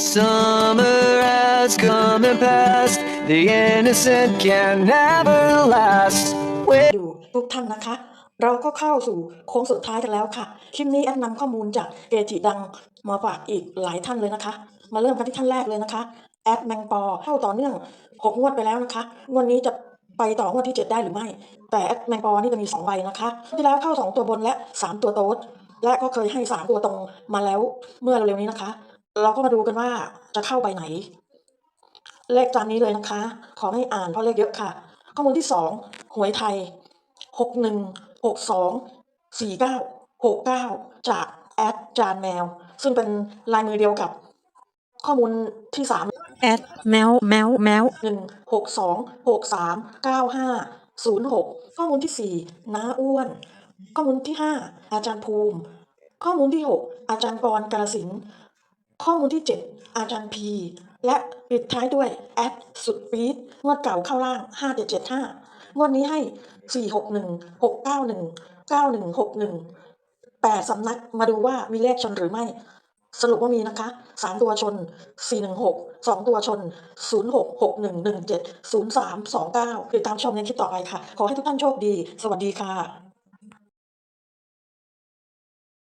Summer has come and passed the innocent can never last อยู่ทุกท่านนะคะ เราก็เข้าสู่โค้งสุดท้ายกันแล้วค่ะ คลิปนี้แอดนำข้อมูลจากเกจิดังมาฝากอีกหลายท่านเลยนะคะ มาเริ่มกันที่ท่านแรกเลยนะคะ แอดแมงปอเข้าต่อเนื่องหกงวดไปแล้วนะคะ งวดนี้จะไปต่องวดที่เจ็ดได้หรือไม่ แต่แอดแมงปอนี่จะมีสองใบนะคะ ที่แล้วเข้าสองตัวบนและสามตัวโต๊ดและก็เคยให้สามตัวตรงมาแล้วเมื่อเร็วๆนี้นะคะ เราก็มาดูกันว่าจะเข้าใบไหน เลขตามนี้เลยนะคะ ขอไม่อ่านเพราะเลขเยอะค่ะ ข้อมูลที่สองหวยไทยหกหนึ่งหกสองสี่เก้าหกเก้าจากแอดจานแมว ซึ่งเป็นลายมือเดียวกับ ข้อมูลที่สามแอดแมวแมวแมวหนึ่งหกสองหกสามเก้าห้าศูนย์หกข้อมูลที่สี่น้าอ้วน ข้อมูลที่ห้าอาจารย์ภูมิ ข้อมูลที่หกอาจารย์กรกาลสินธุ์ ข้อมูลที่เจ็ดอาจารย์พี และปิดท้ายด้วยแอดสุดปี๊ดงวดเก่าเข้าล่างห้าเจ็ดเจ็ดห้างวดนี้ให้สี่หกหนึ่งหกเก้าหนึ่งเก้าหนึ่งหกหนึ่งแปดสำนักมาดูว่ามีเลขชนหรือไม่ สรุปว่ามีนะคะสามตัวชนสี่หนึ่งหกสองตัวชนศูนย์หกหกหนึ่งหนึ่งเจ็ดศูนย์สามสองเก้าติดตามชมในคลิปต่อไปค่ะ ขอให้ทุกท่านโชคดี สวัสดีค่ะ